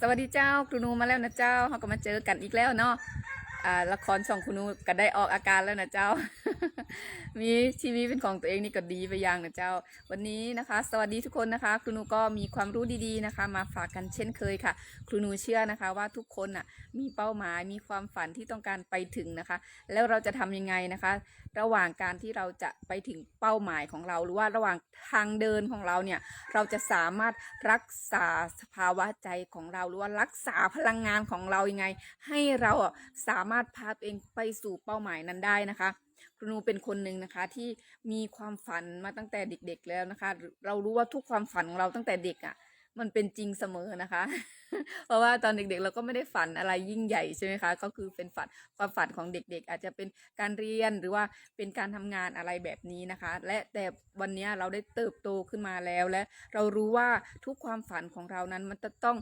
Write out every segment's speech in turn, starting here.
สวัสดีเจ้าครูนูมาแล้วนะเจ้าเขาก็มาเจอกันอีกแล้วเนาะอ่าละครช่องครูนูก็ได้ออกอาการแล้วนะเจ้า มีชีวิตเป็นของตัวเองนี่ก็ดีไปอย่างนะเจ้า วันนี้นะคะ สวัสดีทุกคนนะคะ ครูนูก็มีความรู้ดีๆนะคะ มาฝากกันเช่นเคยค่ะ ครูนูเชื่อนะคะว่าทุกคนน่ะมีเป้าหมายมีความฝันที่ต้องการไปถึงนะคะ แล้วเราจะทำยังไงนะคะ ระหว่างการที่เราจะไปถึงเป้าหมายของเรา หรือว่าระหว่างทางเดินของเราเนี่ยเราจะสามารถรักษาสภาวะใจของเราหรือว่ารักษาพลังงานของเรายังไง ให้เราอะสามารถพาตัวเองไปสู่เป้าหมายนั้นได้นะคะ ครูนูเป็นคนหนึ่งนะคะที่มีความฝันมาตั้งแต่เด็กๆแล้วนะคะ เรารู้ว่าทุกความฝันของเราตั้งแต่เด็กอะมันเป็นจริงเสมอนะคะ เพราะว่าตอนเด็กๆ เราก็ไม่ได้ฝันอะไรยิ่งใหญ่ใช่ไหมคะ ก็คือเป็นฝันความฝันของเด็กๆ อาจจะเป็นการเรียนหรือว่าเป็นการทำงานอะไรแบบนี้นะคะ และแต่วันนี้เราได้เติบโตขึ้นมาแล้วและเรารู้ว่าทุกความฝันของเรานั้นมันจะต้อง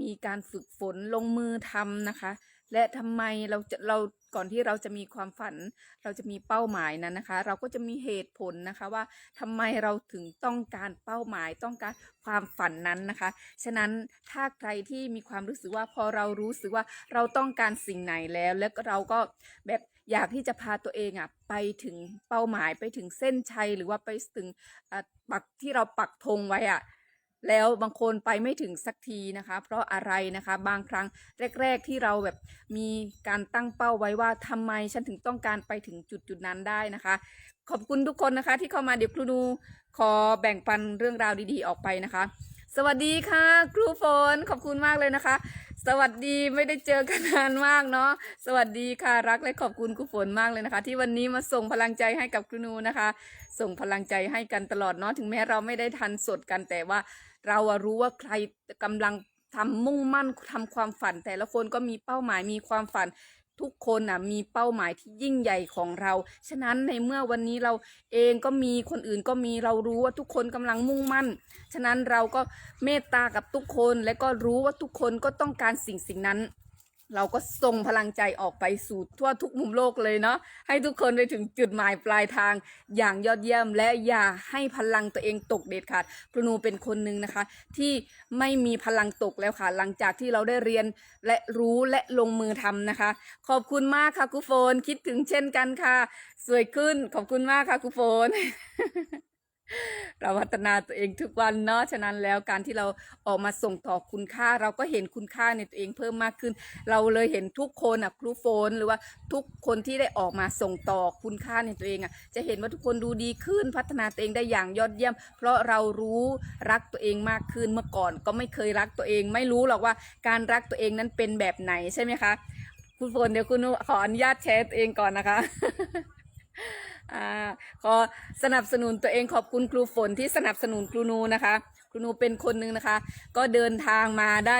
มีการฝึกฝนลงมือทำนะคะ และทำไมเราจะเรา ก่อนที่เราจะมีความฝัน เราจะมีเป้าหมายนั้นนะคะ เราก็จะมีเหตุผลนะคะว่าทำไมเราถึงต้องการเป้าหมายต้องการความฝันนั้นนะคะ ฉะนั้นถ้าใครที่มีความรู้สึกว่าพอเรารู้สึกว่าเราต้องการสิ่งไหนแล้ว แล้วเราก็แบบอยากที่จะพาตัวเองอะไปถึงเป้าหมายไปถึงเส้นชัยหรือว่าไปถึงอะปักที่เราปักธงไว้อะ แล้วบางคนไปไม่ถึงสักทีนะคะ เพราะอะไรนะคะบางครั้งแรก ๆที่เราแบบมีการตั้งเป้าไว้ว่าทำไมฉันถึงต้องการไปถึงจุดจุดๆนั้นได้นะคะ ขอบคุณทุกคนนะคะ ที่เข้ามาเดี๋ยวครูนูขอแบ่งปันเรื่องราวดีๆ ออกไปนะคะ สวัสดีค่ะ ครูฝนขอบคุณมากเลยนะคะ สวัสดีไม่ได้เจอกันนานมากเนาะสวัสดีค่ะรักและขอบคุณครูฝนมากเลยนะคะ ที่วันนี้มาส่งพลังใจให้กับครูนูนะคะ ส่งพลังใจให้กันตลอดเนาะถึงแม้เราไม่ได้ทันสดกันแต่ว่า เรารู้ว่าใครกำลังทำมุ่งมั่นทำความฝัน แต่ละคนก็มีเป้าหมายมีความฝันทุกคนน่ะมีเป้าหมายที่ยิ่งใหญ่ของเรา ฉะนั้นในเมื่อวันนี้เราเองก็มีคนอื่นก็มีเรารู้ว่าทุกคนกำลังมุ่งมั่น ฉะนั้นเราก็เมตตากับทุกคนและก็รู้ว่าทุกคนก็ต้องการสิ่งสิ่งนั้น เราก็ส่งพลังใจออกไปสู่ทั่วทุกมุมโลกเลยเนาะให้ทุกคนไปถึงจุดหมายปลายทางอย่างยอดเยี่ยม และอย่าให้พลังตัวเองตกเด็ดขาดครูนูเป็นคนหนึ่งนะคะ ที่ไม่มีพลังตกแล้วค่ะ หลังจากที่เราได้เรียนและรู้และลงมือทำนะคะ ขอบคุณมากค่ะครูโฟนคิดถึงเช่นกันค่ะ สวยขึ้นขอบคุณมากค่ะครูโฟน เราพัฒนาตัวเองทุกวันเนาะ ฉะนั้นแล้วการที่เราออกมาส่งต่อคุณค่า เราก็เห็นคุณค่าในตัวเองเพิ่มมากขึ้น เราเลยเห็นทุกคนอะครูโฟนหรือว่าทุกคนที่ได้ออกมาส่งต่อคุณค่าในตัวเองอะจะเห็นว่าทุกคนดูดีขึ้นพัฒนาตัวเองได้อย่างยอดเยี่ยม เพราะเรารู้รักตัวเองมากขึ้นเมื่อก่อนก็ไม่เคยรักตัวเอง ไม่รู้หรอกว่าการรักตัวเองนั้นเป็นแบบไหนใช่ไหมคะ คุณฝนเดี๋ยวคุณขออนุญาตแชร์ตัวเองก่อนนะคะ อ่าขอสนับสนุนตัวเองขอบคุณครูฝนที่สนับสนุนครูนูนะคะ ครูนูเป็นคนหนึ่งนะคะ ก็เดินทางมาได้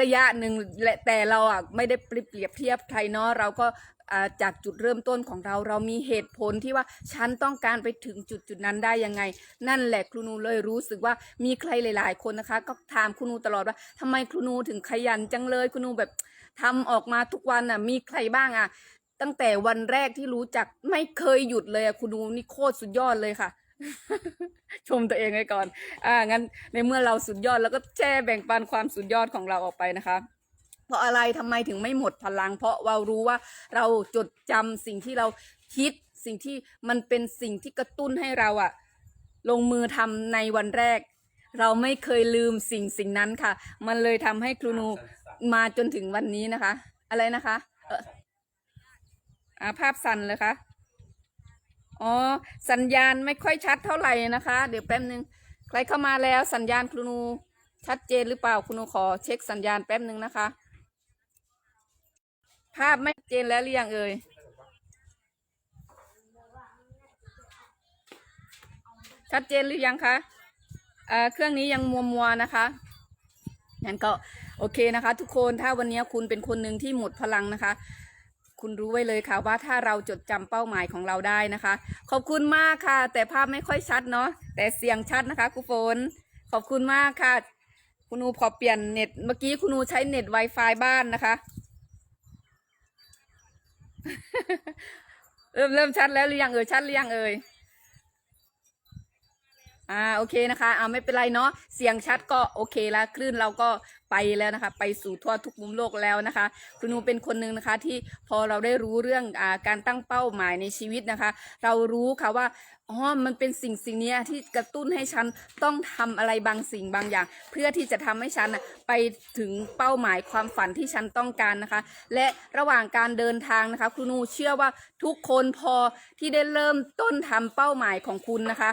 ระยะหนึ่งและแต่เราอะไม่ได้เปรียบเทียบใครเนาะเราก็จากจุดเริ่มต้นของเราเรามีเหตุผลที่ว่าฉันต้องการไปถึงจุดจุดนั้นได้ยังไง นั่นแหละครูนูเลยรู้สึกว่ามีใครหลาย ๆ คนนะคะ ก็ถามครูนูตลอดว่าทำไมครูนูถึงขยันจังเลยครูนูแบบทำออกมาทุกวันอะมีใครบ้างอะ ตั้งแต่วันแรกที่รู้จักไม่เคยหยุดเลยอะคุณดูนี่โคตรสุดยอดเลยค่ะ ชมตัวเองไว้ก่อน อ่างั้นในเมื่อเราสุดยอดแล้วก็แชร์แบ่งปันความสุดยอดของเราออกไปนะคะเพราะอะไรทำไมถึงไม่หมดพลัง เพราะเรารู้ว่าเราจดจำสิ่งที่เราคิดสิ่งที่มันเป็นสิ่งที่กระตุ้นให้เราอะลงมือทำในวันแรก เราไม่เคยลืมสิ่งสิ่งนั้นค่ะ มันเลยทำให้ครูนูมาจนถึงวันนี้นะคะ อะไรนะคะเอาภาพสั่นเลยคะอ๋อสัญญาณไม่ค่อยชัดเท่าไหร่นะคะ เดี๋ยวแป๊บนึงใครเข้ามาแล้วสัญญาณครูนูชัดเจนหรือเปล่าครูนูขอเช็คสัญญาณแป๊บนึงนะคะ ภาพไม่ชัดเจนแล้วหรือยังเอ่ยชัดเจนหรือยังคะเเครื่องนี้ยังมัวมัวนะคะงั้นก็โอเคนะคะ ทุกคนถ้าวันนี้คุณเป็นคนหนึ่งที่หมดพลังนะคะ คุณรู้ไว้เลยค่ะว่าถ้าเราจดจำเป้าหมายของเราได้นะคะ ขอบคุณมากค่ะ แต่ภาพไม่ค่อยชัดเนาะแต่เสียงชัดนะคะครูฝนขอบคุณมากค่ะ คุณนูขอเปลี่ยนเน็ตเมื่อกี้คุณนูใช้เน็ต Wi-Fi บ้านนะคะ เริ่มเริ่มชัดแล้วหรือยังเอ่ยชัดหรือยังเอ่ยอ่าโอเคนะคะเอาไม่เป็นไรเนาะเสียงชัดก็โอเคแล้วคลื่นเราก็ ไปแล้วนะคะ ไปสู่ทั่วทุกมุมโลกแล้วนะคะ ครูนูเป็นคนหนึ่งนะคะที่พอเราได้รู้เรื่องอาการตั้งเป้าหมายในชีวิตนะคะ เรารู้ค่ะว่าอ๋อมันเป็นสิ่งสิ่งนี้ที่กระตุ้นให้ฉันต้องทำอะไรบางสิ่งบางอย่าง เพื่อที่จะทำให้ฉันไปถึงเป้าหมายความฝันที่ฉันต้องการนะคะ และระหว่างการเดินทางนะคะ ครูนูเชื่อว่าทุกคนพอที่ได้เริ่มต้นทำเป้าหมายของคุณนะคะ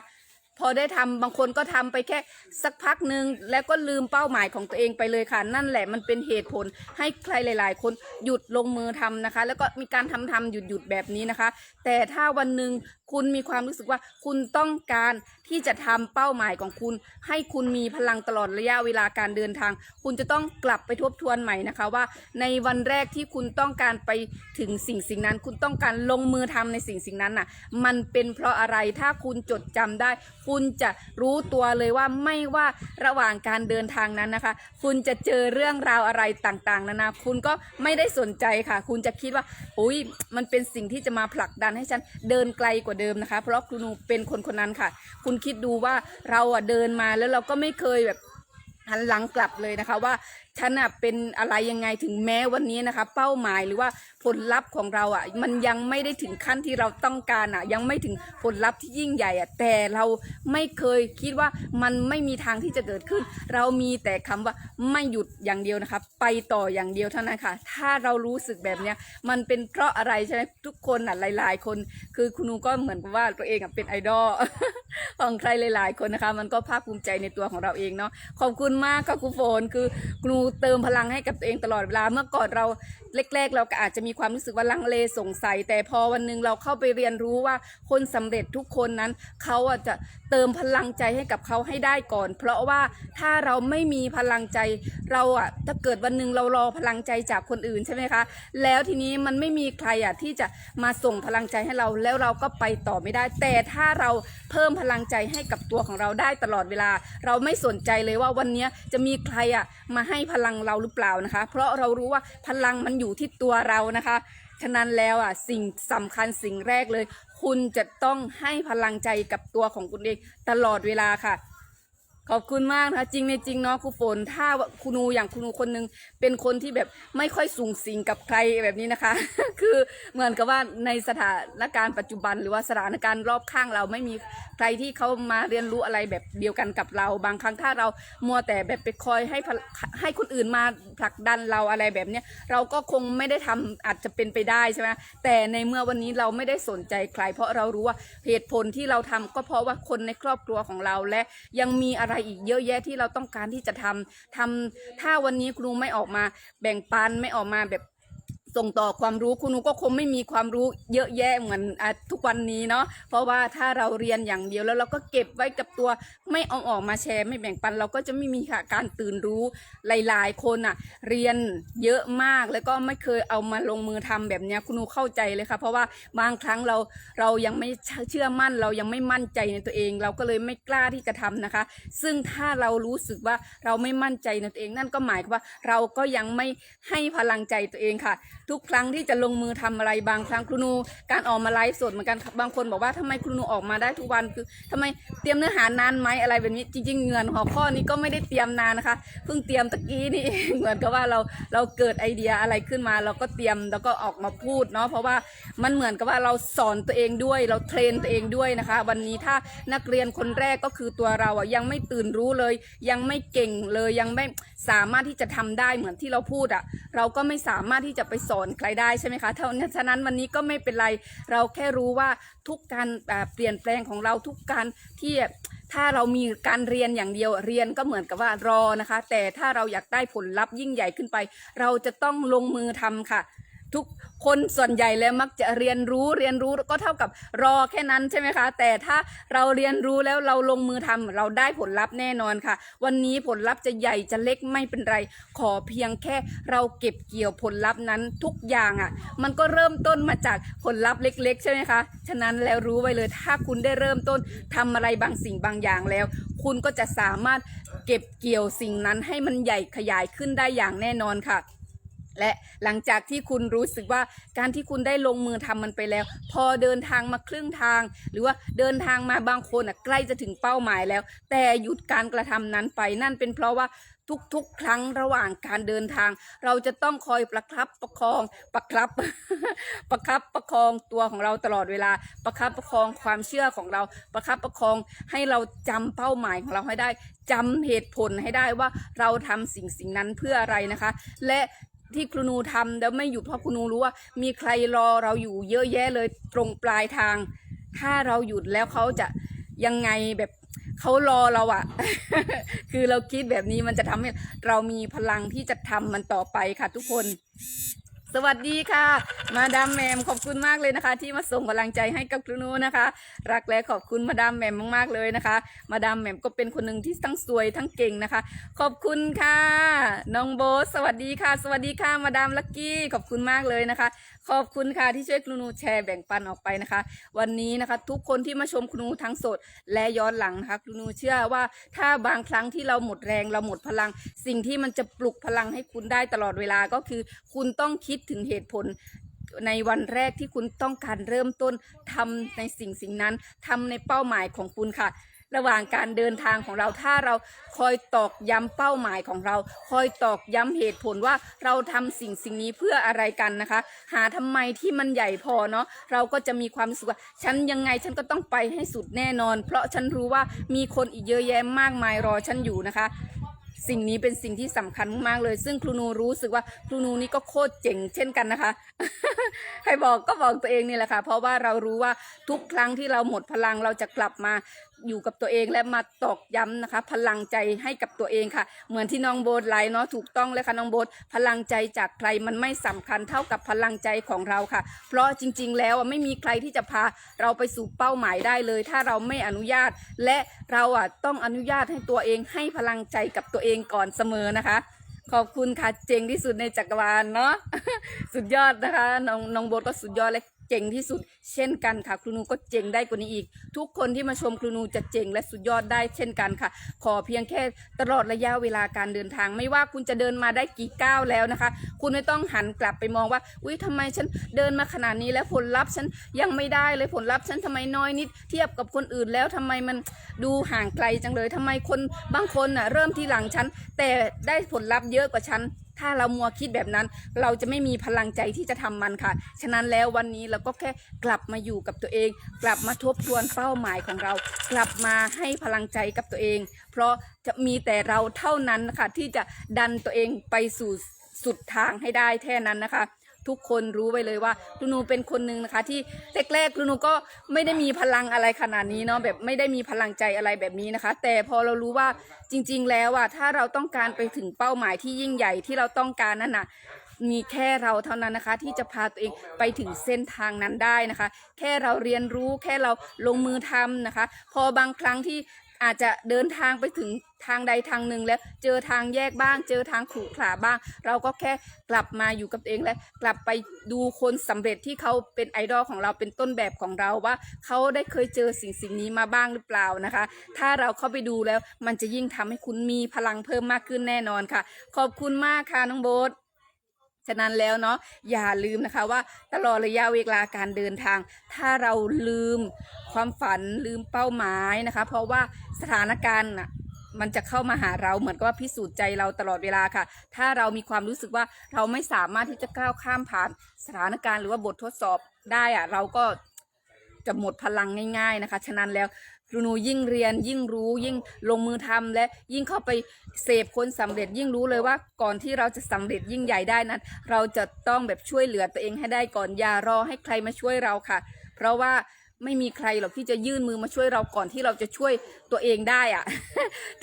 พอได้ทำบางคนก็ทำไปแค่สักพักหนึ่งแล้วก็ลืมเป้าหมายของตัวเองไปเลยค่ะ นั่นแหละมันเป็นเหตุผลให้ใครหลาย ๆ คนหยุดลงมือทำนะคะ แล้วก็มีการทำทำหยุดหยุดแบบนี้นะคะ แต่ถ้าวันหนึ่งคุณมีความรู้สึกว่าคุณต้องการที่จะทำเป้าหมายของคุณ ให้คุณมีพลังตลอดระยะเวลาการเดินทาง คุณจะต้องกลับไปทบทวนใหม่นะคะว่า ในวันแรกที่คุณต้องการไปถึงสิ่งสิ่งนั้น คุณต้องการลงมือทำในสิ่งสิ่งนั้นน่ะ มันเป็นเพราะอะไรถ้าคุณจดจำได้ คุณจะรู้ตัวเลยว่าไม่ว่าระหว่างการเดินทางนั้นนะคะ คุณจะเจอเรื่องราวอะไรต่างๆนานาคุณก็ไม่ได้สนใจค่ะ คุณจะคิดว่าอุ้ยมันเป็นสิ่งที่จะมาผลักดันให้ฉันเดินไกลกว่าเดิมนะคะ เพราะครูนูเป็นคนคนนั้นค่ะ คุณคิดดูว่าเราอะเดินมาแล้วเราก็ไม่เคยแบบหันหลังกลับเลยนะคะว่าฉันอะเป็นอะไรยังไงถึงแม้วันนี้นะคะ เป้าหมายหรือว่าผลลัพธ์ของเราอะมันยังไม่ได้ถึงขั้นที่เราต้องการอะ ยังไม่ถึงผลลัพธ์ที่ยิ่งใหญ่อะแต่เราไม่เคยคิดว่ามันไม่มีทางที่จะเกิดขึ้น เรามีแต่คำว่าไม่หยุดอย่างเดียวนะคะ ไปต่ออย่างเดียวเท่านั้นค่ะ ถ้าเรารู้สึกแบบเนี้ยมันเป็นเพราะอะไรใช่ไหมทุกคนอะหลาย ๆ คน คือคุณนูก็เหมือนกับว่าตัวเองอะเป็นไอดอล ของใครหลาย ๆ คนนะคะ มันก็ภาคภูมิใจในตัวของเราเองเนาะขอบคุณมากค่ะครูโฟนคือครูเติมพลังให้กับตัวเองตลอดเวลาเมื่อก่อนเราแรก ๆ เราก็อาจจะมีความรู้สึกว่าลังเลสงสัย แต่พอวันหนึ่งเราเข้าไปเรียนรู้ว่าคนสำเร็จทุกคนนั้นเขาอะจะเติมพลังใจให้กับเขาให้ได้ก่อน เพราะว่าถ้าเราไม่มีพลังใจเราอะถ้าเกิดวันหนึ่งเรารอพลังใจจากคนอื่นใช่ไหมคะ แล้วทีนี้มันไม่มีใครอะที่จะมาส่งพลังใจให้เราแล้วเราก็ไปต่อไม่ได้ แต่ถ้าเราเพิ่มพลังใจให้กับตัวของเราได้ตลอดเวลา เราไม่สนใจเลยว่าวันนี้จะมีใครอะมาให้พลังเราหรือเปล่านะคะ เพราะเรารู้ว่าพลังมันอยู่ที่ตัวเรานะคะฉะนั้นแล้วอะสิ่งสำคัญสิ่งแรกเลย คุณจะต้องให้พลังใจกับตัวของคุณเองตลอดเวลาค่ะ ขอบคุณมากนะคะจริงในจริงเนาะครูฝน ถ้าครูนูอย่างครูนูคนหนึงเป็นคนที่แบบไม่ค่อยสูงสิงกับใครแบบนี้นะคะ คือเหมือนกับว่าในสถานการณ์ปัจจุบัน หรือว่าสถานการณ์รอบข้างเราไม่มีใครที่เขามาเรียนรู้อะไรแบบเดียวกันกับเรา บางครั้งถ้าเรามัวแต่แบบไปคอยให้ให้คนอื่นมาผลักดันเราอะไรแบบเนี้ยเราก็คงไม่ได้ทำอาจจะเป็นไปได้ใช่ไหมแต่ในเมื่อวันนี้เราไม่ได้สนใจใคร เพราะเรารู้ว่าเหตุผลที่เราทำก็เพราะว่าคนในครอบครัวของเราและยังมีอะไรอีกเยอะแยะที่เราต้องการที่จะทำทำถ้าวันนี้ครูไม่ออกมาแบ่งปันไม่ออกมาแบบ ส่งต่อความรู้คุณหนูก็คงไม่มีความรู้เยอะแยะเหมือนอทุกวันนี้เนาะเพราะว่าถ้าเราเรียนอย่างเดียวแล้วเราก็เก็บไว้กับตัวไม่เอาออกมาแชร์ไม่แบ่งปัน เราก็จะไม่มีค่ะการตื่นรู้หลาย ๆ คนอะเรียนเยอะมากแล้วก็ไม่เคยเอามาลงมือทำแบบนี้คุณหนูเข้าใจเลยค่ะเพราะว่าบางครั้งเราเรายังไม่เชื่อมั่นเรายังไม่มั่นใจในตัวเอง เราก็เลยไม่กล้าที่จะทำนะคะ ซึ่งถ้าเรารู้สึกว่าเราไม่มั่นใจในตัวเองนั่นก็หมายความว่าเราก็ยังไม่ให้พลังใจตัวเองค่ะทุกครั้งที่จะลงมือทำอะไรบางครั้งครูนูการออกมาไลฟ์สดเหมือนกันค่ะบางคนบอกว่าทำไมครูนูออกมาได้ทุกวันคือทำไมเตรียมเนื้อหานานไหมอะไรแบบนี้จริง ๆ เงินหัวข้อนี้ก็ไม่ได้เตรียมนานนะคะเพิ่งเตรียมตะกี้นี่เองเหมือนกับว่าเราเราเกิดไอเดียอะไรขึ้นมา เราก็เตรียมแล้วก็ออกมาพูดเนาะเพราะว่ามันเหมือนกับว่าเราสอนตัวเองด้วย เราเทรนตัวเองด้วยนะคะ วันนี้ถ้านักเรียนคนแรกก็คือตัวเราอะยังไม่ตื่นรู้เลย ยังไม่เก่งเลยยังไม่สามารถที่จะทำได้เหมือนที่เราพูดอะเราก็ไม่สามารถที่จะไปสอนใครได้ใช่ไหมคะเท่านั้นฉะนั้นวันนี้ก็ไม่เป็นไรเราแค่รู้ว่าทุกการเปลี่ยนแปลงของเราทุกการที่ถ้าเรามีการเรียนอย่างเดียวเรียนก็เหมือนกับว่ารอนะคะ แต่ถ้าเราอยากได้ผลลัพธ์ยิ่งใหญ่ขึ้นไป เราจะต้องลงมือทำค่ะ ทุกคนส่วนใหญ่แล้วมักจะเรียนรู้เรียนรู้ก็เท่ากับรอแค่นั้นใช่ไหมคะ แต่ถ้าเราเรียนรู้แล้วเราลงมือทำเราได้ผลลัพธ์แน่นอนค่ะ วันนี้ผลลัพธ์จะใหญ่จะเล็กไม่เป็นไร ขอเพียงแค่เราเก็บเกี่ยวผลลัพธ์นั้นทุกอย่างอะ่ะ มันก็เริ่มต้นมาจากผลลัพธ์เล็ก ๆ ใช่ไหมคะฉะนั้นแล้วรู้ไว้เลยถ้าคุณได้เริ่มต้นทำอะไรบางสิ่งบางอย่างแล้ว คุณก็จะสามารถเก็บเกี่ยวสิ่งนั้นให้มันใหญ่ขยายขึ้นได้อย่างแน่นอนค่ะ และหลังจากที่คุณรู้สึกว่าการที่คุณได้ลงมือทำมันไปแล้ว พอเดินทางมาครึ่งทาง หรือว่าเดินทางมาบางคนอะใกล้จะถึงเป้าหมายแล้ว แต่หยุดการกระทำนั้นไปนั่นเป็นเพราะว่าทุกๆ ครั้งระหว่างการเดินทาง เราจะต้องคอยประครับประคองประครับ ประครับประคองตัวของเราตลอดเวลา ประครับประคองความเชื่อของเรา ประครับประคองให้เราจำเป้าหมายของเราให้ได้จำเหตุผลให้ได้ว่าเราทำสิ่งสิ่งนั้นเพื่ออะไรนะคะ และ ที่ครูนูทำแล้วไม่หยุดเพราะครูนูรู้ว่า มีใครรอเราอยู่เยอะแยะเลยตรงปลายทาง ถ้าเราหยุดแล้วเขาจะยังไงแบบเขารอเราอะ คือเราคิดแบบนี้มันจะทำให้เรามีพลังที่จะทำมันต่อไปค่ะทุกคน สวัสดีค่ะ มาดามแหมมขอบคุณมากเลยนะคะ ที่มาส่งกำลังใจให้กับครูนูนะคะ รักและขอบคุณมาดามแหมมมากๆเลยนะคะ มาดามแหมมก็เป็นคนหนึ่งที่ทั้งสวยทั้งเก่งนะคะ ขอบคุณค่ะน้องโบสวัสดีค่ะ สวัสดีค่ะมาดามลักกี้ขอบคุณมากเลยนะคะ ขอบคุณค่ะที่ช่วยครูนูแชร์แบ่งปันออกไปนะคะ วันนี้นะคะทุกคนที่มาชมครูนูทั้งสดและย้อนหลังนะคะครูนูเชื่อว่าถ้าบางครั้งที่เราหมดแรงเราหมดพลัง สิ่งที่มันจะปลุกพลังให้คุณได้ตลอดเวลาก็คือ คุณต้องคิดถึงเหตุผลในวันแรกที่คุณต้องการเริ่มต้นทำในสิ่งสิ่งนั้นทำในเป้าหมายของคุณค่ะระหว่างการเดินทางของเราถ้าเราคอยตอกย้ำเป้าหมายของเรา คอยตอกย้ำเหตุผลว่าเราทำสิ่งสิ่งนี้เพื่ออะไรกันนะคะ หาทำไมที่มันใหญ่พอเนาะเราก็จะมีความสึกว่าฉันยังไงฉันก็ต้องไปให้สุดแน่นอน เพราะฉันรู้ว่ามีคนอีกเยอะแยะมากมายรอฉันอยู่นะคะ สิ่งนี้เป็นสิ่งที่สำคัญมากๆเลย ซึ่งครูนูรู้สึกว่าครูนูนี่ก็โคตรเจ๋งเช่นกันนะคะใครบอกก็บอกตัวเองนี่แหละค่ะ เพราะว่าเรารู้ว่าทุกครั้งที่เราหมดพลังเราจะกลับมา อยู่กับตัวเองและมาตอกย้ำนะคะ พลังใจให้กับตัวเองค่ะ เหมือนที่น้องโบทไลน์เนาะถูกต้องเลยค่ะน้องโบทพลังใจจากใครมันไม่สำคัญเท่ากับพลังใจของเราค่ะ เพราะจริง ๆ แล้วอะไม่มีใครที่จะพาเราไปสู่เป้าหมายได้เลย ถ้าเราไม่อนุญาต และเราอะต้องอนุญาตให้ตัวเองให้พลังใจกับตัวเองก่อนเสมอนะคะขอบคุณค่ะ เจ๋งที่สุดในจักรวาลเนาะสุดยอดนะคะ น้องน้องโบทก็สุดยอดและ เจ๋งที่สุด เช่นกันค่ะ ครูนูก็เจ๋งได้กว่านี้อีก ทุกคนที่มาชมครูนูจะเจ๋งและสุดยอดได้เช่นกันค่ะ ขอเพียงแค่ตลอดระยะเวลาการเดินทาง ไม่ว่าคุณจะเดินมาได้กี่ก้าวแล้วนะคะ คุณไม่ต้องหันกลับไปมองว่าอุ้ยทำไมฉันเดินมาขนาดนี้แล้วผลลัพธ์ฉันยังไม่ได้เลยผลลัพธ์ฉันทำไมน้อยนิด เทียบกับคนอื่นแล้วทำไมมันดูห่างไกลจังเลยทำไมคนบางคนน่ะเริ่มทีหลังฉันแต่ได้ผลลัพธ์เยอะกว่าฉัน ถ้าเรามัวคิดแบบนั้น เราจะไม่มีพลังใจที่จะทำมันค่ะ ฉะนั้นแล้ววันนี้เราก็แค่กลับมาอยู่กับตัวเอง กลับมาทบทวนเป้าหมายของเรา กลับมาให้พลังใจกับตัวเอง เพราะจะมีแต่เราเท่านั้นนะคะที่จะดันตัวเองไปสู่สุดทางให้ได้แค่นั้นนะคะ ทุกคนรู้ไว้เลยว่าครูนูเป็นคนหนึ่งนะคะ ที่แรกๆครูนูก็ไม่ได้มีพลังอะไรขนาดนี้เนาะแบบไม่ได้มีพลังใจอะไรแบบนี้นะคะ แต่พอเรารู้ว่าจริง ๆ แล้วอะถ้าเราต้องการไปถึงเป้าหมายที่ยิ่งใหญ่ที่เราต้องการนั่นน่ะมีแค่เราเท่านั้นนะคะ ที่จะพาตัวเองไปถึงเส้นทางนั้นได้นะคะ แค่เราเรียนรู้แค่เราลงมือทำนะคะ พอบางครั้งที่ อาจจะเดินทางไปถึงทางใดทางหนึ่งแล้ว เจอทางแยกบ้าง เจอทางขรุขระบ้าง เราก็แค่กลับมาอยู่กับตัวเองและ กลับไปดูคนสำเร็จที่เขาเป็นไอดอลของเราเป็นต้นแบบของเราว่าเขาได้เคยเจอสิ่งสิ่งนี้มาบ้างหรือเปล่านะคะ ถ้าเราเข้าไปดูแล้วมันจะยิ่งทำให้คุณมีพลังเพิ่มมากขึ้นแน่นอนค่ะ ขอบคุณมากค่ะน้องโบ๊ท ฉะนั้นแล้วเนาะอย่าลืมนะคะว่าตลอดระยะเวลาการเดินทาง ถ้าเราลืมความฝันลืมเป้าหมายนะคะ เพราะว่าสถานการณ์มันจะเข้ามาหาเราเหมือนกับว่าพิสูจน์ใจเราตลอดเวลาค่ะ ถ้าเรามีความรู้สึกว่าเราไม่สามารถที่จะก้าวข้ามผ่านสถานการณ์หรือว่าบททดสอบได้อะเราก็จะหมดพลังง่าย ๆนะคะ ฉะนั้นแล้ว ครูหนูยิ่งเรียนยิ่งรู้ยิ่งลงมือทำและยิ่งเข้าไปเสพคนสำเร็จยิ่งรู้เลยว่าก่อนที่เราจะสำเร็จยิ่งใหญ่ได้นั้น เราจะต้องแบบช่วยเหลือตัวเองให้ได้ก่อนอย่ารอให้ใครมาช่วยเราค่ะ เพราะว่า ไม่มีใครหรอกที่จะยื่นมือมาช่วยเราก่อนที่เราจะช่วยตัวเองได้อะ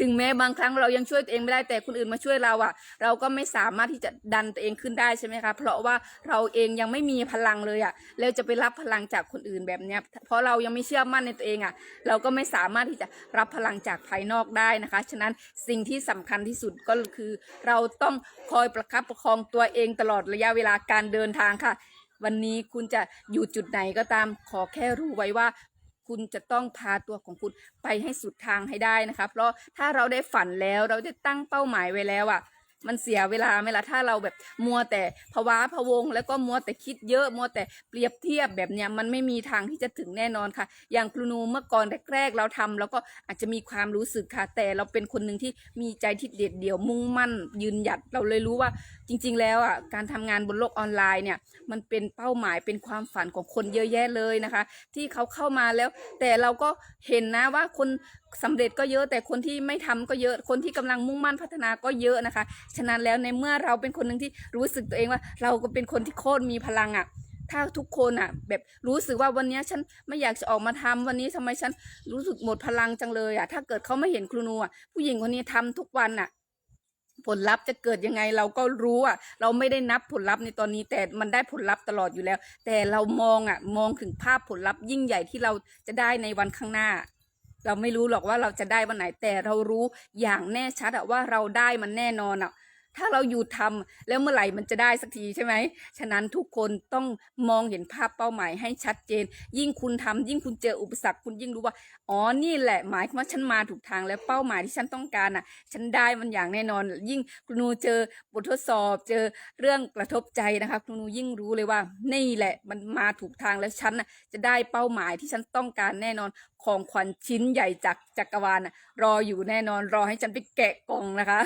ถึงแม้บางครั้งเรายังช่วยตัวเองไม่ได้แต่คนอื่นมาช่วยเราอะเราก็ไม่สามารถที่จะดันตัวเองขึ้นได้ใช่ไหมคะ เพราะว่าเราเองยังไม่มีพลังเลยอะแล้วจะไปรับพลังจากคนอื่นแบบเนี้ย เพราะเรายังไม่เชื่อมั่นในตัวเองอะเราก็ไม่สามารถที่จะรับพลังจากภายนอกได้นะคะ ฉะนั้นสิ่งที่สำคัญที่สุดก็คือ เราต้องคอยประคับประคองตัวเองตลอดระยะเวลาการเดินทางค่ะ วันนี้คุณจะอยู่จุดไหนก็ตามขอแค่รู้ไว้ว่า คุณจะต้องพาตัวของคุณไปให้สุดทางให้ได้นะคะ เพราะถ้าเราได้ฝันแล้วเราจะตั้งเป้าหมายไว้แล้วอะ มันเสียเวลาไหมล่ะถ้าเราแบบมัวแต่ภาวะพะวง แล้วก็มัวแต่คิดเยอะมัวแต่เปรียบเทียบแบบเนี้ยมันไม่มีทางที่จะถึงแน่นอนค่ะ อย่างครูนูเมื่อก่อนแรกๆเราทำแล้วก็อาจจะมีความรู้สึกค่ะ แต่เราเป็นคนหนึ่งที่มีใจที่เด็ดเดี่ยวมุ่งมั่นยืนหยัดเราเลยรู้ว่าจริง ๆ แล้วอะการทำงานบนโลกออนไลน์เนี่ยมันเป็นเป้าหมายเป็นความฝันของคนเยอะแยะเลยนะคะ ที่เขาเข้ามาแล้ว แต่เราก็เห็นนะว่าคน สำเร็จก็เยอะแต่คนที่ไม่ทำก็เยอะคนที่กำลังมุ่งมั่นพัฒนาก็เยอะนะคะ ฉะนั้นแล้วในเมื่อเราเป็นคนหนึ่งที่รู้สึกตัวเองว่า เราก็เป็นคนที่โคตรมีพลังอะถ้าทุกคนอะ แบบรู้สึกว่าวันนี้ฉันไม่อยากจะออกมาทำวันนี้ทำไมฉันรู้สึกหมดพลังจังเลยอะ ถ้าเกิดเขาไม่เห็นครูนูอะผู้หญิงคนนี้ทำทุกวันอะ ผลลัพธ์จะเกิดยังไงเราก็รู้อะ เราไม่ได้นับผลลัพธ์ในตอนนี้แต่มันได้ผลลัพธ์ตลอดอยู่แล้ว แต่เรามองอะ มองถึงภาพผลลัพธ์ยิ่งใหญ่ที่เราจะได้ในวันข้างหน้า เราไม่รู้หรอกว่าเราจะได้วันไหนแต่เรารู้อย่างแน่ชัดอะว่าเราได้มันแน่นอนอะถ้าเราอยู่ทำแล้วเมื่อไหร่มันจะได้สักทีใช่ไหม ฉะนั้นทุกคนต้องมองเห็นภาพเป้าหมายให้ชัดเจน ยิ่งคุณทำยิ่งคุณเจออุปสรรคคุณยิ่งรู้ว่า อ๋อ นี่แหละหมายว่าฉันมาถูกทางแล้วเป้าหมายที่ฉันต้องการอะ ฉันได้มันอย่างแน่นอน ยิ่งคุณนูเจอบททดสอบ เจอเรื่องกระทบใจนะคะคุณนูยิ่งรู้เลยว่า นี่แหละมันมาถูกทางแล้วฉันน่ะจะได้เป้าหมายที่ฉันต้องการแน่นอนของขวัญชิ้นใหญ่จากจักรวาลน่ะรออยู่แน่นอนรอให้ฉันไปแกะกล่องนะคะ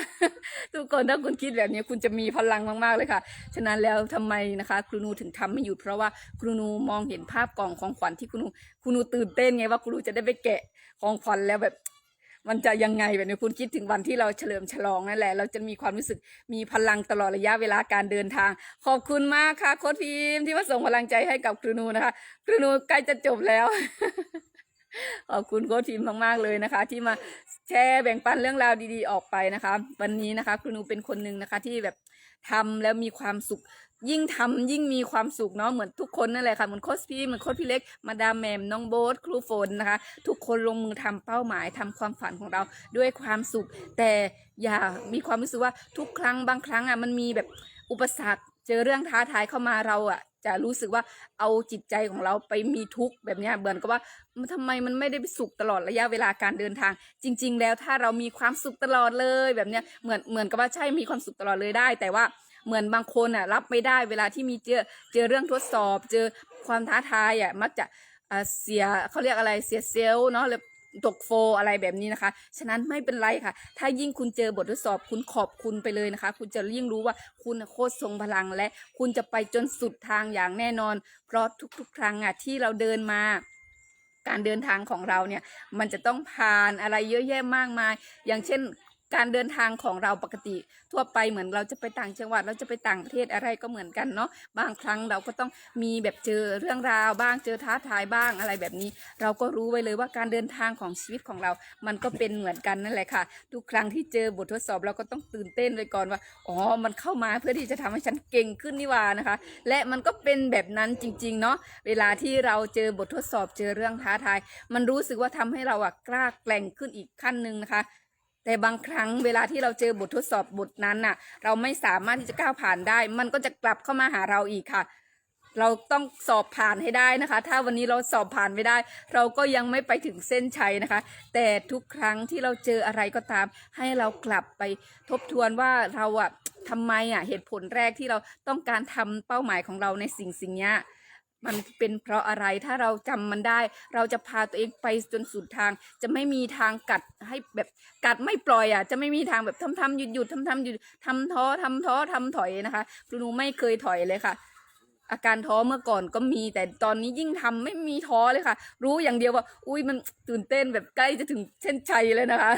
ทุกคนถ้าคุณคิดแบบนี้คุณจะมีพลังมากๆเลยค่ะ ฉะนั้นแล้วทำไมนะคะครูนูถึงทำไม่หยุดเพราะว่าครูนูมองเห็นภาพกล่องของขวัญที่ครูนูครูนูตื่นเต้นไงว่าครูนูจะได้ไปแกะของขวัญแล้วแบบมันจะยังไงแบบนี้คุณคิดถึงวันที่เราเฉลิมฉลองนั่นแหละ เราจะมีความรู้สึกมีพลังตลอดระยะเวลาการเดินทาง ขอบคุณมากค่ะโค้ชพิมพ์ที่มาส่งพลังใจให้กับครูนูนะคะครูนูใกล้จะจบแล้วขอบคุณโค้ชพิมพ์มากๆเลยนะคะ ที่มาแชร์แบ่งปันเรื่องราวดีๆออกไปนะคะ วันนี้นะคะครูนูเป็นคนหนึ่งนะคะที่แบบทำแล้วมีความสุข ยิ่งทำยิ่งมีความสุขเนาะเหมือนทุกคนนั่นแหละค่ะเหมือนโค้ชพี่เหมือนโค้ชพี่เล็กมาดามแมมน้องโบ๊ทครูฝนนะคะ ทุกคนลงมือทำเป้าหมายทำความฝันของเราด้วยความสุข แต่อย่ามีความรู้สึกว่าทุกครั้งบางครั้งอะมันมีแบบอุปสรรคเจอเรื่องท้าทายเข้ามาเราอะจะรู้สึกว่าเอาจิตใจของเราไปมีทุกข์แบบเนี้ยเหมือนกับว่ามันทำไมมันไม่ได้ไปสุขตลอดระยะเวลาการเดินทาง จริง ๆ แล้วถ้าเรามีความสุขตลอดเลยแบบเนี้ยเหมือนเหมือนกับว่าใช่มีความสุขตลอดเลยได้ แต่ว่า เหมือนบางคนอะรับไม่ได้เวลาที่มีเจอเจอเรื่องทดสอบ เจอความท้าทายอะมักจะเสียเขาเรียกอะไรเสียเซลล์เนาะหรือตกโฟอะไรแบบนี้นะคะ ฉะนั้นไม่เป็นไรค่ะ ถ้ายิ่งคุณเจอบททดสอบคุณขอบคุณไปเลยนะคะ คุณจะยิ่งรู้ว่าคุณโคตรทรงพลังและคุณจะไปจนสุดทางอย่างแน่นอน เพราะทุกๆ ครั้งอะที่เราเดินมาการเดินทางของเราเนี่ยมันจะต้องผ่านอะไรเยอะแยะมากมาย อย่างเช่น การเดินทางของเราปกติ ทั่วไปเหมือนเราจะไปต่างจังหวัดเราจะไปต่างประเทศอะไรก็เหมือนกันเนาะบางครั้งเราก็ต้องมีแบบเจอเรื่องราวบ้างเจอท้าทายบ้างอะไรแบบนี้ เราก็รู้ไว้เลยว่าการเดินทางของชีวิตของเรา มันก็เป็นเหมือนกันนั่นแหละค่ะ ทุกครั้งที่เจอบททดสอบเราก็ต้องตื่นเต้นไว้ก่อนว่าอ๋อมันเข้ามาเพื่อที่จะทำให้ฉันเก่งขึ้นนี่ว่านะคะ และมันก็เป็นแบบนั้นจริงๆเนาะเวลาที่เราเจอบททดสอบเจอเรื่องท้าทาย มันรู้สึกว่าทำให้เราอะกล้าแกร่งขึ้นอีกขั้นหนึ่งนะคะ แต่บางครั้งเวลาที่เราเจอบททดสอบบทนั้นน่ะ เราไม่สามารถที่จะก้าวผ่านได้ มันก็จะกลับเข้ามาหาเราอีกค่ะ เราต้องสอบผ่านให้ได้นะคะ ถ้าวันนี้เราสอบผ่านไม่ได้ เราก็ยังไม่ไปถึงเส้นชัยนะคะ แต่ทุกครั้งที่เราเจออะไรก็ตาม ให้เรากลับไปทบทวนว่าเราอะทำไมอะเหตุผลแรกที่เราต้องการทำเป้าหมายของเราในสิ่งสิ่งนี้ มันเป็นเพราะอะไรถ้าเราจำมันได้ เราจะพาตัวเองไปจนสุดทาง จะไม่มีทางกัดให้แบบกัดไม่ปล่อยอะ จะไม่มีทางแบบทำทำหยุดหยุดทำทำหยุดทำท้อทำท้อทำถอยนะคะครูหนูไม่เคยถอยเลยค่ะ อาการท้อเมื่อก่อนก็มี แต่ตอนนี้ยิ่งทำไม่มีท้อเลยค่ะ รู้อย่างเดียวว่า อุ้ยมันตื่นเต้นแบบใกล้จะถึงเส้นชัยเลยนะคะ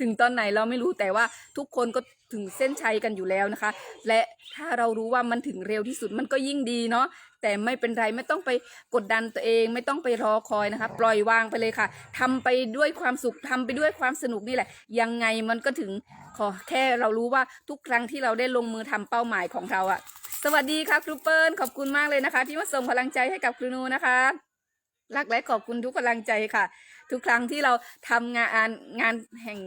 ถึงตอนไหนเราไม่รู้แต่ว่าทุกคนก็ถึงเส้นชัยกันอยู่แล้วนะคะ และถ้าเรารู้ว่ามันถึงเร็วที่สุดมันก็ยิ่งดีเนาะ แต่ไม่เป็นไรไม่ต้องไปกดดันตัวเอง ไม่ต้องไปรอคอยนะคะ ปล่อยวางไปเลยค่ะทำไปด้วยความสุขทำไปด้วยความสนุกนี่แหละ ยังไงมันก็ถึงขอแค่เรารู้ว่าทุกครั้งที่เราได้ลงมือทำเป้าหมายของเราอะสวัสดีค่ะครูเปิ้ลขอบคุณมากเลยนะคะ ที่มาส่งพลังใจให้กับครูนูนะคะรักและขอบคุณทุกกำลังใจค่ะ ทุกครั้งที่เราทำงานงานแห่ง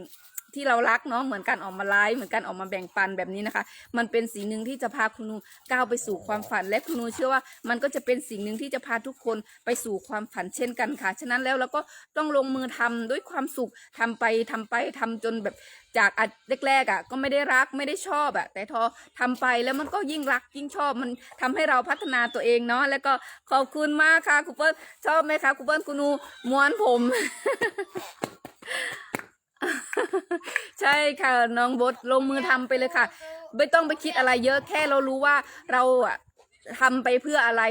ที่เรารักเนาะเหมือนการออกมาไลฟ์เหมือนการออกมาแบ่งปันแบบนี้นะคะ มันเป็นสิ่งหนึ่งที่จะพาคุณนูก้าวไปสู่ความฝัน และคุณนูเชื่อว่า มันก็จะเป็นสิ่งหนึ่งที่จะพาทุกคนไปสู่ความฝันเช่นกันค่ะฉะนั้นแล้วเราก็ต้องลงมือทำด้วยความสุขทำไปทำไปทำจนแบบจากอัดแรกๆอะก็ไม่ได้รักไม่ได้ชอบอะแต่พอทำไปแล้วมันก็ยิ่งรักยิ่งชอบมันทำให้เราพัฒนาตัวเองเนาะแล้วก็ขอบคุณมากค่ะครูเปิ้ลชอบไหมคะครูเปิ้ลคุณนูม้วนผม ใช่ค่ะน้องบดลงมือทำไปเลยค่ะ ไม่ต้องไปคิดอะไรเยอะแค่เรารู้ว่าเราอะทำไปเพื่ออะไร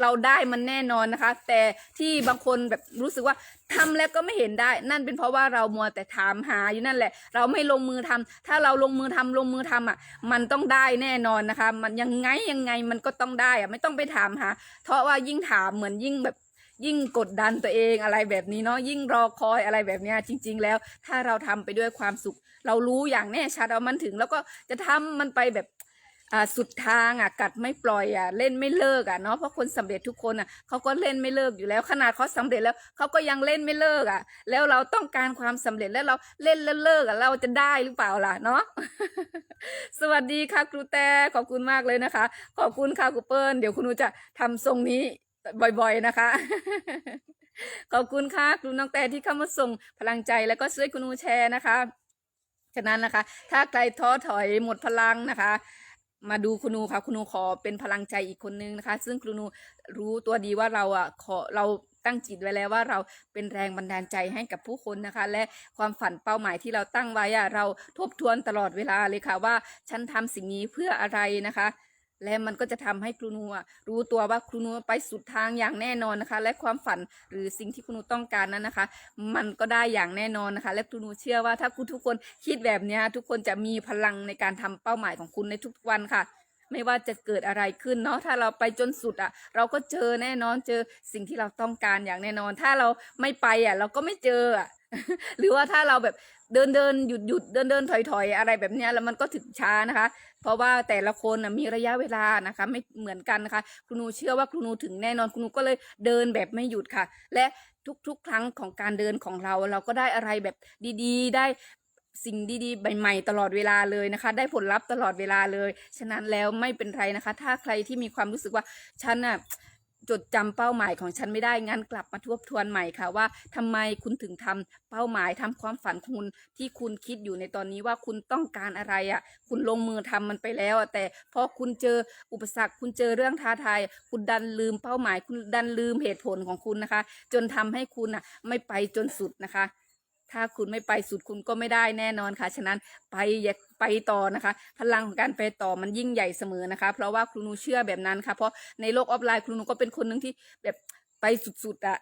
เราได้มันแน่นอนนะคะ แต่ที่บางคนแบบรู้สึกว่าทำแล้วก็ไม่เห็นได้ นั่นเป็นเพราะว่าเรามัวแต่ถามหาอยู่นั่นแหละ เราไม่ลงมือทำถ้าเราลงมือทำลงมือทำอะ มันต้องได้แน่นอนนะคะ มันยังไงยังไงมันก็ต้องได้อะไม่ต้องไปถามหาเพราะว่ายิ่งถามเหมือนยิ่งแบบ ยิ่งกดดันตัวเองอะไรแบบนี้เนาะยิ่งรอคอยอะไรแบบเนี้ยจริง ๆ แล้ว ถ้าเราทำไปด้วยความสุข เรารู้อย่างแน่ชัดว่ามันถึง แล้วก็จะทำมันไปแบบอ่าสุดทางอะกัดไม่ปล่อยอะเล่นไม่เลิกอะเนาะเพราะคนสำเร็จทุกคนอะเขาก็เล่นไม่เลิกอยู่แล้ว ขนาดเขาสำเร็จแล้วเขาก็ยังเล่นไม่เลิกอะ แล้วเราต้องการความสำเร็จแล้วเราเล่นแล้วเลิกอะเราจะได้หรือเปล่าล่ะเนาะสวัสดีค่ะครูแต่ขอบคุณมากเลยนะคะ ขอบคุณค่ะครูเปิ้ลเดี๋ยวคุณนูจะทำทรงนี้ บ่อย ๆ นะคะ ขอบคุณค่ะครูน้องแต่ที่เข้ามาส่งพลังใจแล้วก็ช่วยคุณหนูแชร์นะคะ ฉะนั้นนะคะ ถ้าใครท้อถอยหมดพลังนะคะ มาดูคุณูค่ะคุณูขอเป็นพลังใจอีกคนนึงนะคะ ซึ่งคุณูรู้ตัวดีว่าเราอะขอเราตั้งจิตไว้แล้วว่าเราเป็นแรงบันดาลใจให้กับผู้คนนะคะ และความฝันเป้าหมายที่เราตั้งไว้อะเราทบทวนตลอดเวลาเลยค่ะว่า ฉันทำสิ่งนี้เพื่ออะไรนะคะ และมันก็จะทำให้ครูนูอะรู้ตัวว่าครูนูไปสุดทางอย่างแน่นอนนะคะ และความฝันหรือสิ่งที่ครูนูต้องการนั้นนะคะ มันก็ได้อย่างแน่นอนนะคะ และครูนูเชื่อว่าถ้าคุณทุกคนคิดแบบนี้ทุกคนจะมีพลังในการทำเป้าหมายของคุณในทุกวันค่ะ ไม่ว่าจะเกิดอะไรขึ้นเนาะถ้าเราไปจนสุดอะ เราก็เจอแน่นอนเจอสิ่งที่เราต้องการอย่างแน่นอน ถ้าเราไม่ไปอะ เราก็ไม่เจออะหรือว่าถ้าเราแบบ เดินเดินหยุดหยุดเดินเดินถอยถอยอะไรแบบนี้แล้วมันก็ถึงช้านะคะ เพราะว่าแต่ละคนมีระยะเวลานะคะ ไม่เหมือนกันนะคะครูนูเชื่อว่าครูนูถึงแน่นอนครูนูก็เลยเดินแบบไม่หยุดค่ะ และทุกๆ ครั้งของการเดินของเราเราก็ได้อะไรแบบดีๆ ได้สิ่งดีๆ ใหม่ๆ ตลอดเวลาเลยนะคะ ได้ผลลัพธ์ตลอดเวลาเลย ฉะนั้นแล้วไม่เป็นไรนะคะ ถ้าใครที่มีความรู้สึกว่าฉันน่ะ จดจำเป้าหมายของฉันไม่ได้งั้นกลับมาทบทวนใหม่ค่ะว่าทำไมคุณถึงทำเป้าหมายทำความฝันของคุณที่คุณคิดอยู่ในตอนนี้ว่าคุณต้องการอะไรอะ คุณลงมือทำมันไปแล้วแต่พอคุณเจออุปสรรค คุณเจอเรื่องท้าทายคุณดันลืมเป้าหมาย คุณดันลืมเหตุผลของคุณนะคะ จนทำให้คุณอะไม่ไปจนสุดนะคะ ถ้าคุณไม่ไปสุดคุณก็ไม่ได้แน่นอนค่ะ ฉะนั้นไปอย่าไปต่อนะคะ พลังของการไปต่อมันยิ่งใหญ่เสมอนะคะ เพราะว่าครูนูเชื่อแบบนั้นค่ะ เพราะในโลกออฟไลน์ครูนูก็เป็นคนหนึ่งที่แบบ สุดๆอะ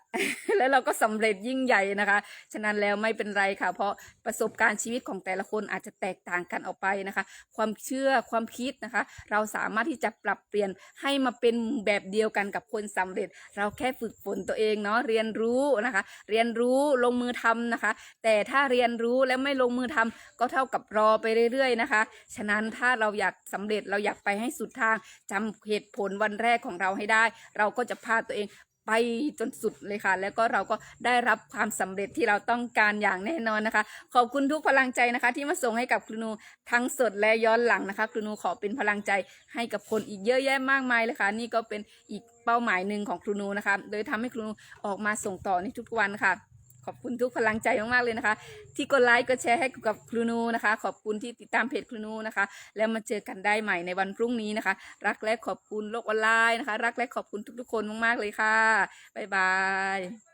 แล้วเราก็สำเร็จยิ่งใหญ่นะคะ ฉะนั้นแล้วไม่เป็นไรค่ะ เพราะประสบการณ์ชีวิตของแต่ละคนอาจจะแตกต่างกันออกไปนะคะ ความเชื่อความคิดนะคะ เราสามารถที่จะปรับเปลี่ยนให้มาเป็นแบบเดียวกันกับคนสำเร็จ เราแค่ฝึกฝนตัวเองเนาะเรียนรู้นะคะ เรียนรู้ลงมือทำนะคะ แต่ถ้าเรียนรู้แล้วไม่ลงมือทำก็เท่ากับรอไปเรื่อยๆนะคะ ฉะนั้นถ้าเราอยากสำเร็จเราอยากไปให้สุดทางจำเหตุผลวันแรกของเราให้ได้ เราก็จะพาตัวเอง ไปจนสุดเลยค่ะ แล้วก็เราก็ได้รับความสำเร็จที่เราต้องการอย่างแน่นอนนะคะ ขอบคุณทุกพลังใจนะคะ ที่มาส่งให้กับครูนูทั้งสดและย้อนหลังนะคะครูนูขอเป็นพลังใจให้กับคนอีกเยอะแยะมากมายเลยค่ะ นี่ก็เป็นอีกเป้าหมายหนึ่งของครูนูนะคะ โดยทำให้ครูนูออกมาส่งต่อในทุกวันค่ะ ขอบคุณทุกพลังใจมากๆเลยนะคะ ที่กดไลค์กดแชร์ให้กับครูนูนะคะ ขอบคุณที่ติดตามเพจครูนูนะคะ แล้วมาเจอกันได้ใหม่ในวันพรุ่งนี้นะคะ รักและขอบคุณโลกออนไลน์นะคะ รักและขอบคุณทุกๆคนมากๆเลยค่ะบ๊ายบาย